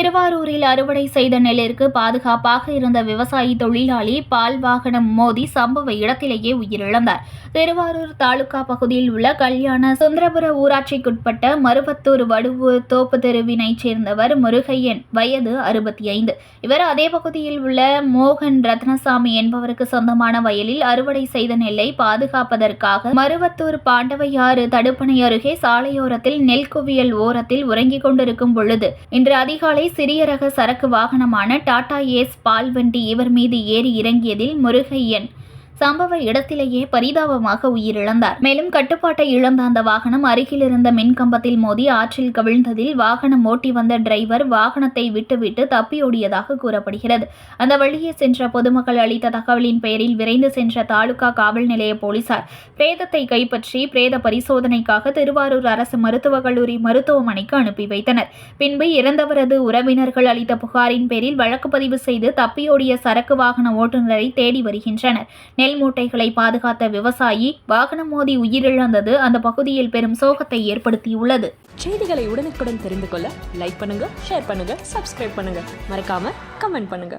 அறுவடை செய்த நெல்லிற்கு பாதுகாப்பாக இருந்த விவசாயி தொழிலாளி பால் வாகனம் மோதி சம்பவ இடத்திலேயே உயிரிழந்தார். திருவாரூர் தாலுகா பகுதியில் உள்ள கல்யாண சுந்தரபுர ஊராட்சிக்குட்பட்ட மருவத்தூர் வடுவூர் தோப்பு தெருவினைச் சேர்ந்தவர் முருகையன் வயது அறுபத்தி ஐந்து இவர் அதே பகுதியில் உள்ள மோகன் ரத்னசாமி என்பவருக்கு சொந்தமான வயலில் அறுவடை செய்த நெல்லை பாதுகாப்பதற்காக மருவத்தூர் பாண்டவையாறு தடுப்பணை அருகே சாலையோரத்தில் நெல் குவியல் ஓரத்தில் உறங்கிக் கொண்டிருக்கும் பொழுது இன்று அதிகாலை சிறிய ரக சரக்கு வாகனமான டாடா ஏஸ் பால்வண்டி இவர் மீது ஏறி இறங்கியதில் முருகையன் சம்பவ இடத்திலேயே பரிதாபமாக உயிரிழந்தார். மேலும் கட்டுப்பாட்டை இழந்த அந்த வாகனம் அருகில் இருந்த மின்கம்பத்தில் மோதி ஆற்றில் கவிழ்ந்ததில் வாகனம் ஓட்டி வந்த டிரைவர் வாகனத்தை விட்டுவிட்டு தப்பியோடியதாக கூறப்படுகிறது. அந்த வழியே சென்ற பொதுமக்கள் அளித்த தகவலின் பெயரில் விரைந்து சென்ற தாலுகா காவல் நிலைய போலீசார் பிரேதத்தை கைப்பற்றி பிரேத பரிசோதனைக்காக திருவாரூர் அரசு மருத்துவக் கல்லூரி மருத்துவமனைக்கு அனுப்பி வைத்தனர். பின்பு இறந்தவரது உறவினர்கள் அளித்த புகாரின் பேரில் வழக்கு பதிவு செய்து தப்பியோடிய சரக்கு வாகன ஓட்டுநரை தேடி வருகின்றனர். நெல் மூட்டைகளை பாதுகாத்த விவசாயி வாகனம் மோதி உயிரிழந்தது. அந்த பகுதியில் பெரும் சோகத்தை ஏற்படுத்தியுள்ளது. செய்திகளை உடனுக்குடன் தெரிந்து கொள்ள லைக் பண்ணுங்க ஷேர் பண்ணுங்க சப்ஸ்கிரைப் பண்ணுங்க. மறக்காம கமெண்ட் பண்ணுங்க.